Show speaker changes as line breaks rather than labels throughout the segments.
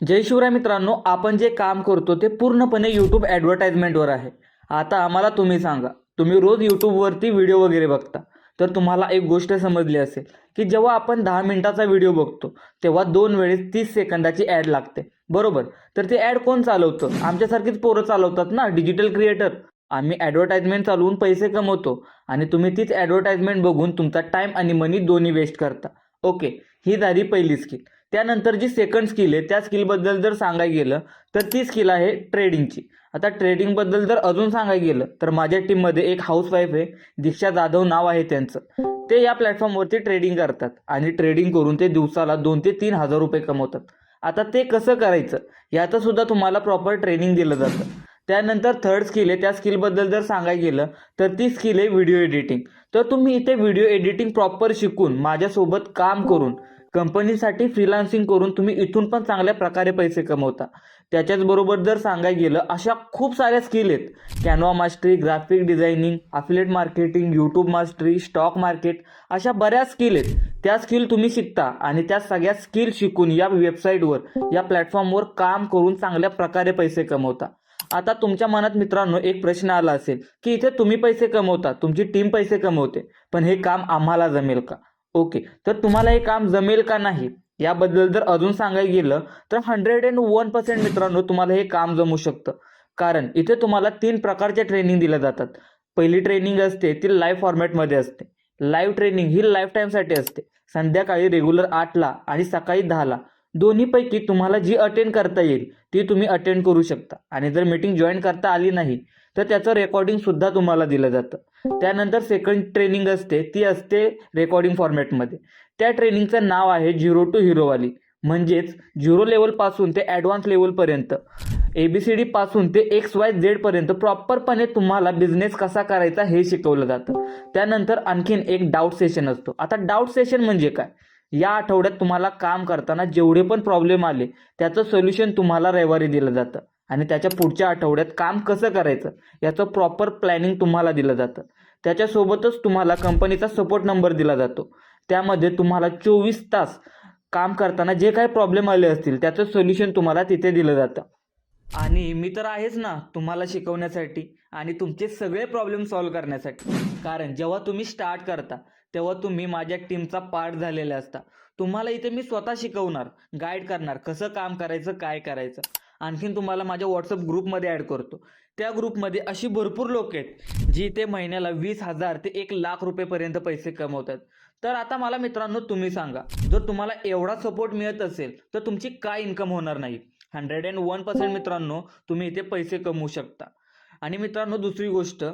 जय शिवराय मित्रांनो आपण जे काम करतो ते पूर्णपणे यूट्यूब ॲडव्हर्टाइजमेंटवर आहे. आता आम्हाला तुम्ही सांगा तुम्ही रोज यूट्यूबवरती व्हिडिओ वगैरे बघता. तर तुम्हाला एक गोष्ट समजली असेल की जेव्हा आपण दहा मिनिटाचा व्हिडिओ बघतो तेव्हा दोन वेळेस तीस सेकंदाची ॲड लागते. बरोबर? तर ते ॲड कोण चालवतं? आमच्यासारखीच पोरं चालवतात ना डिजिटल क्रिएटर आम्ही ॲडव्हर्टाइजमेंट चालवून पैसे कमवतो आणि तुम्ही तीच ॲडव्हर्टाइजमेंट बघून तुमचा टाईम आणि मनी दोन्ही वेस्ट करता. ओके ही झाली पहिली स्किल त्यानंतर जी सेकंड स्किल आहे त्या स्किलबद्दल जर सांगायला गेलं तर ती स्किल आहे ट्रेडिंगची आता ट्रेडिंगबद्दल जर अजून सांगायला गेलं तर माझ्या टीममध्ये एक हाऊसवाईफ आहे दीक्षा जाधव नाव आहे त्यांचं. ते या प्लॅटफॉर्मवरती ट्रेडिंग करतात आणि ट्रेडिंग करून ते दिवसाला दोन ते तीन हजार रुपये कमवतात. आता ते कसं करायचं? याचं सुद्धा तुम्हाला प्रॉपर ट्रेनिंग दिलं जातं. त्यानंतर थर्ड स्किल आहे त्या स्किलबद्दल जर सांगायला गेलं तर ती स्किल आहे व्हिडिओ एडिटिंग तर तुम्ही इथे व्हिडिओ एडिटिंग प्रॉपर शिकून माझ्यासोबत काम करून कंपनीसाठी फ्रीलान्सिंग करून तुम्ही इथून पण चांगल्या प्रकारे पैसे कमवता. त्याच्याच बरोबर जर सांगायला गेलं अशा खूप साऱ्या स्किल आहेत. Canva mastery graphic designing affiliate marketing YouTube mastery stock market अशा बऱ्याच स्किल आहेत. त्या स्किल तुम्ही शिकता आणि त्या सगळ्या स्किल शिकून या वेबसाईटवर या प्लॅटफॉर्मवर काम करून चांगल्या प्रकारे पैसे कमवता. आता तुमच्या मनात मित्रांनो एक प्रश्न आला असेल की इथे तुम्ही पैसे कमवता तुमची टीम पैसे कमवते पण हे काम आम्हाला जमेल का? ओके. तर तुम्हाला हे काम जमेल का नाही याबद्दल जर अजून सांगायला गेलं तर हंड्रेड अँड वन पर्सेंट मित्रांनो तुम्हाला हे काम जमू शकतं. कारण इथे तुम्हाला तीन प्रकारच्या ट्रेनिंग दिल्या जातात. पहिली ट्रेनिंग असते ती लाईव्ह फॉर्मॅटमध्ये असते. लाईव्ह ट्रेनिंग ही लाईफ टाईमसाठी असते. संध्याकाळी रेग्युलर आठला आणि सकाळी दहाला. दोन्हीपैकी तुम्हाला जी अटेंड करता येईल ती तुम्ही अटेंड करू शकता. आणि जर मीटिंग जॉईन करता आली नाही तर त्याचं रेकॉर्डिंग सुद्धा तुम्हाला दिलं जातं. त्यानंतर सेकंड ट्रेनिंग असते ती असते रेकॉर्डिंग फॉर्मॅटमध्ये त्या ट्रेनिंगचं नाव आहे झिरो टू हिरोवाली म्हणजेच झिरो लेवलपासून ते ॲडव्हान्स लेवलपर्यंत ए बी सी डीपासून ते एक्स वाय झेडपर्यंत प्रॉपरपणे तुम्हाला बिझनेस कसा करायचा हे शिकवलं जातं. त्यानंतर आणखीन एक डाऊट सेशन असतो. आता डाऊट सेशन म्हणजे काय? या आठवड्यात तुम्हाला काम करताना जेवढे पण प्रॉब्लेम आले त्याचं सोल्युशन तुम्हाला रविवारी दिलं जातं. आणि त्याच्या पुढच्या आठवड्यात काम कसं करायचं याचं प्रॉपर प्लॅनिंग तुम्हाला दिलं जातं. त्याच्यासोबतच तुम्हाला कंपनीचा सपोर्ट नंबर दिला जातो. त्यामध्ये तुम्हाला चोवीस तास काम करताना जे काही प्रॉब्लेम आले असतील त्याचं सोल्युशन तुम्हाला तिथे दिलं जातं. आणि मी तर आहेच ना तुम्हाला शिकवण्यासाठी आणि तुमचे सगळे प्रॉब्लेम सॉल्व्ह करण्यासाठी. कारण जेव्हा तुम्ही स्टार्ट करता तेव्हा तुम्ही माझ्या टीमचा पार्ट झालेले असता. तुम्हाला इथे मी स्वतः शिकवणार गाईड करणार कसं काम करायचं काय करायचं. आणखीन तुम्हाला माझ्या व्हॉट्सअप ग्रुपमध्ये ॲड करतो. त्या ग्रुपमध्ये अशी भरपूर लोक आहेत जी ते महिन्याला वीस हजार ते एक लाख रुपयेपर्यंत पैसे कमवतात. तर आता मला मित्रांनो तुम्ही सांगा जर तुम्हाला एवढा सपोर्ट मिळत असेल तर तुमची काय इन्कम होणार नाही? हंड्रेड अँड वन पर्सेंट मित्रांनो तुम्ही इथे पैसे कमवू शकता. आणि मित्रांनो दुसरी गोष्ट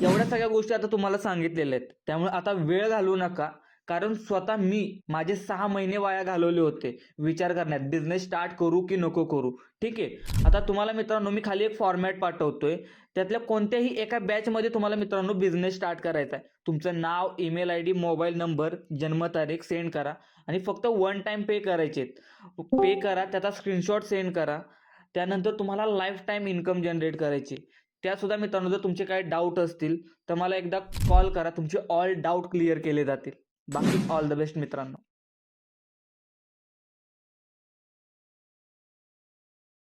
एवढ्या सगळ्या गोष्टी आता तुम्हाला सांगितलेल्या आहेत. त्यामुळे आता वेळ घालवू नका. कारण स्वतः मी माझे सहा महिने वाया घालवले होते. विचार करण्यात बिझनेस स्टार्ट करू की नको करू? ठीक आहे. आता तुम्हाला मित्रांनो मी खाली एक फॉर्मॅट पाठवतोय. त्यातल्या कोणत्याही एका बॅचमध्ये तुम्हाला मित्रांनो बिझनेस स्टार्ट करायचा आहे. तुमचं नाव email I D mobile number जन्मतारीख सेंड करा. आणि फक्त वन टाइम पे करायचे पे करा त्याचा स्क्रीनशॉट सेंड करा. त्यानंतर तुम्हाला लाईफ टाईम इन्कम जनरेट करायची त्यासुद्धा मित्रांनो जर तुमचे काही डाऊट असतील तर मला एकदा कॉल करा. तुमचे ऑल डाऊट क्लिअर केले जातील. बाकी ऑल द बेस्ट मित्रांनो.